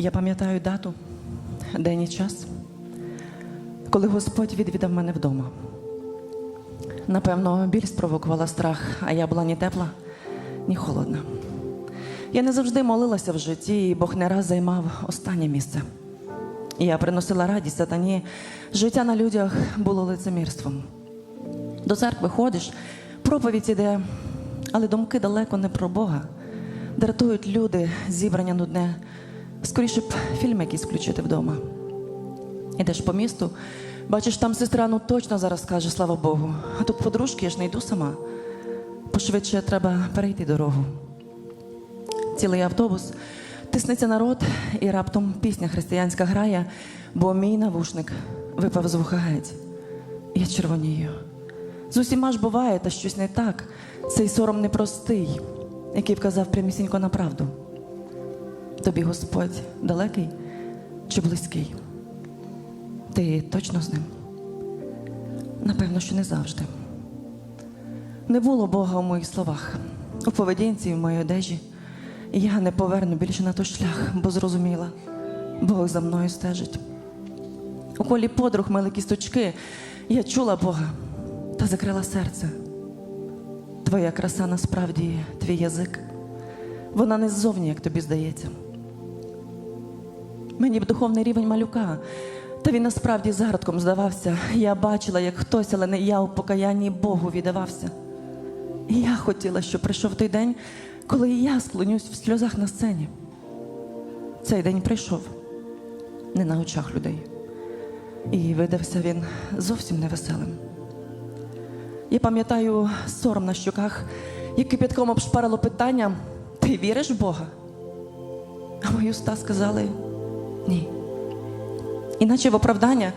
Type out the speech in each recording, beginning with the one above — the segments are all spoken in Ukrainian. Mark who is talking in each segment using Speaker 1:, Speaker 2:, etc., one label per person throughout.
Speaker 1: Я пам'ятаю дату, день і час, коли Господь відвідав мене вдома. Напевно, біль спровокувала страх, а я була ні тепла, ні холодна. Я не завжди молилася в житті, і Бог не раз займав останнє місце. Я приносила радість сатані. Життя на людях було лицемірством. До церкви ходиш, проповідь іде, але думки далеко не про Бога. Дратують люди, зібрання нудне. Скоріше б фільм якийсь включити вдома. Ідеш по місту, бачиш, там сестра ну точно зараз скаже, слава Богу. А тут подружки, я ж не йду сама. Пошвидше треба перейти дорогу. Цілий автобус, тиснеться народ, і раптом пісня християнська грає, бо мій навушник випав з вуха геть. Я червонію. З усіма ж буває, та щось не так. Цей сором непростий, який вказав прямісінько на правду. Тобі Господь далекий чи близький? Ти точно з ним? Напевно, що не завжди. Не було Бога у моїх словах, у поведінці в моїй одежі. Я не поверну більше на той шлях, бо зрозуміла, Бог за мною стежить. У колі подруг мили кісточки, я чула Бога та закрила серце. Твоя краса насправді твій язик. Вона не ззовні, як тобі здається. Мені б духовний рівень малюка, та він насправді зародком здавався. Я бачила, як хтось, але не я у покаянні Богу віддавався. І я хотіла, щоб прийшов той день, коли я склонюсь в сльозах на сцені. Цей день прийшов не на очах людей. І видався він зовсім невеселим. Я пам'ятаю сором на щоках, як кипятком обшпарило питання: ти віриш в Бога? А мої уста сказали ні. Іначе в оправдання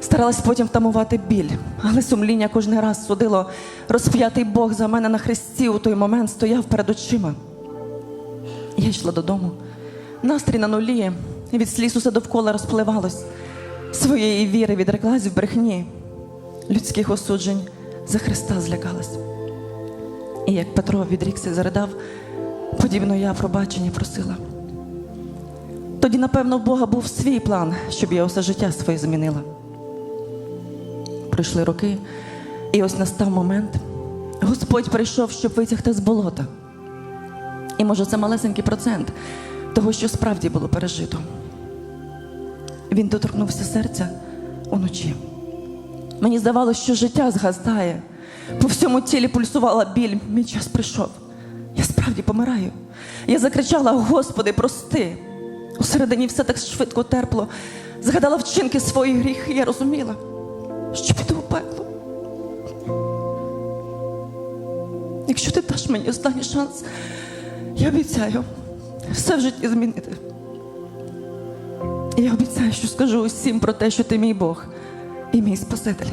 Speaker 1: старалась потім втамувати біль, але сумління кожен раз судило, розп'ятий Бог за мене на хресті у той момент стояв перед очима. Я йшла додому, настрій на нулі, від сліз усе довкола розпливалось. Своєї віри відреклась в брехні, людських осуджень за Христа злякалась. І як Петро відрікся заридав, подібно я пробачення просила. Тоді, напевно, в Бога був свій план, щоб я усе життя своє змінила. Пройшли роки, і ось настав момент. Господь прийшов, щоб витягти з болота. І може це малесенький процент того, що справді було пережито. Він доторкнувся серця уночі. Мені здавалося, що життя згасає. По всьому тілі пульсувала біль. Мій час прийшов. Я справді помираю. Я закричала: Господи, прости. Усередині все так швидко терпло. Згадала вчинки свої гріхи. Я розуміла, що піду у пекло. Якщо ти даш мені останній шанс, я обіцяю все в житті змінити. Я обіцяю, що скажу усім про те, що ти мій Бог і мій Спаситель.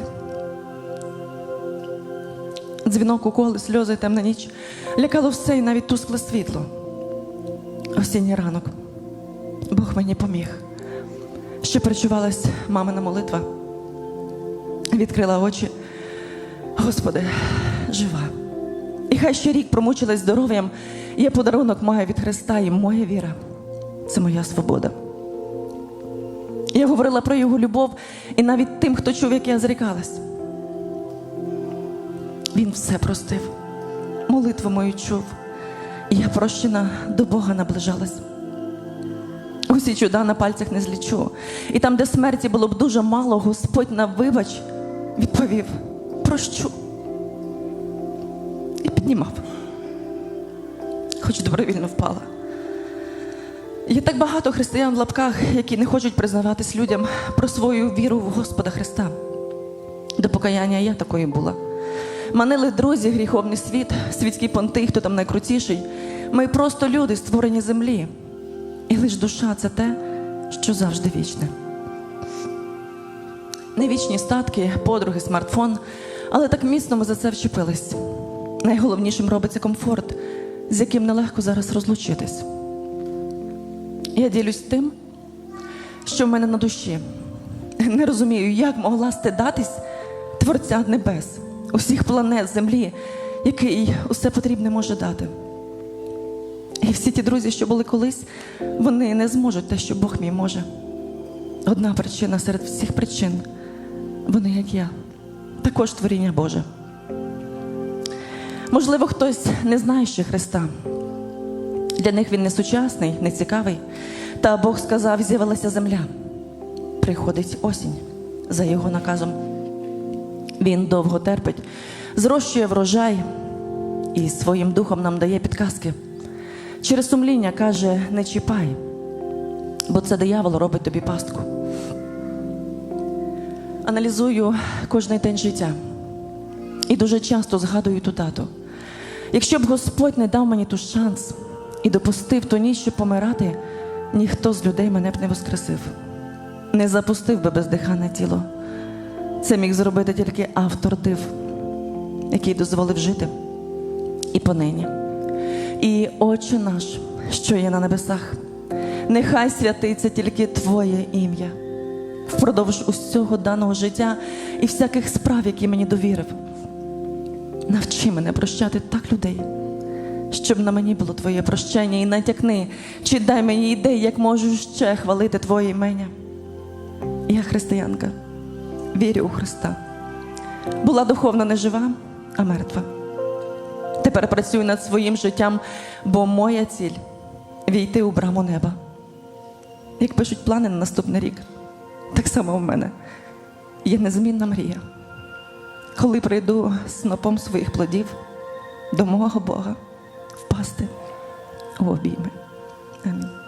Speaker 1: Дзвінок уколи, сльози, темна ніч. Лякало все і навіть тускле світло. Осінній ранок. Мені поміг. Ще перечувалась мамина молитва. Відкрила очі. Господи, жива. І хай ще рік промучилась здоров'ям. Я подарунок маю від Христа, і моя віра це моя свобода. Я говорила про його любов і навіть тим, хто чув, як я зрікалась. Він все простив, молитву мою чув, і я прощена до Бога наближалась. Усі чуда на пальцях не злічу. І там, де смерті було б дуже мало, Господь на вибач відповів: прощу. І піднімав, хоч добровільно впала. Є так багато християн в лапках, які не хочуть признаватись людям про свою віру в Господа Христа. До покаяння я такою була. Манили друзі, гріховний світ, світський понти, хто там найкрутіший. Ми просто люди, створені землі. І лиш душа це те, що завжди вічне. Не вічні статки, подруги, смартфон, але так міцно ми за це вчепились. Найголовнішим робиться комфорт, з яким нелегко зараз розлучитись. Я ділюсь тим, що в мене на душі. Не розумію, як могла стидатись Творця небес, усіх планет землі, який усе потрібне може дати. І всі ті друзі, що були колись, вони не зможуть те, що Бог мій може. Одна причина серед всіх причин. Вони, як я, також творіння Боже. Можливо, хтось не знає ще Христа. Для них він не сучасний, не цікавий. Та Бог сказав, з'явилася земля. Приходить осінь за його наказом. Він довго терпить, зрощує врожай і своїм духом нам дає підказки. Через сумління каже: не чіпай, бо це диявол робить тобі пастку. Аналізую кожний день життя і дуже часто згадую ту дату. Якщо б Господь не дав мені ту шанс і допустив ту ніч, щоб помирати, ніхто з людей мене б не воскресив, не запустив би бездиханне тіло. Це міг зробити тільки автор див, який дозволив жити і понині. І Отче наш, що є на небесах, нехай святиться тільки Твоє ім'я впродовж усього даного життя і всяких справ, які мені довірив. Навчи мене прощати так людей, щоб на мені було Твоє прощення і натякни, чи дай мені ідеї, як можу ще хвалити Твоє імення. Я християнка, вірю у Христа. Була духовно не жива, а мертва. Тепер працюю над своїм життям, бо моя ціль війти у браму неба. Як пишуть плани на наступний рік, так само в мене є незмінна мрія. Коли прийду снопом своїх плодів до мого Бога впасти в обійми. Амінь.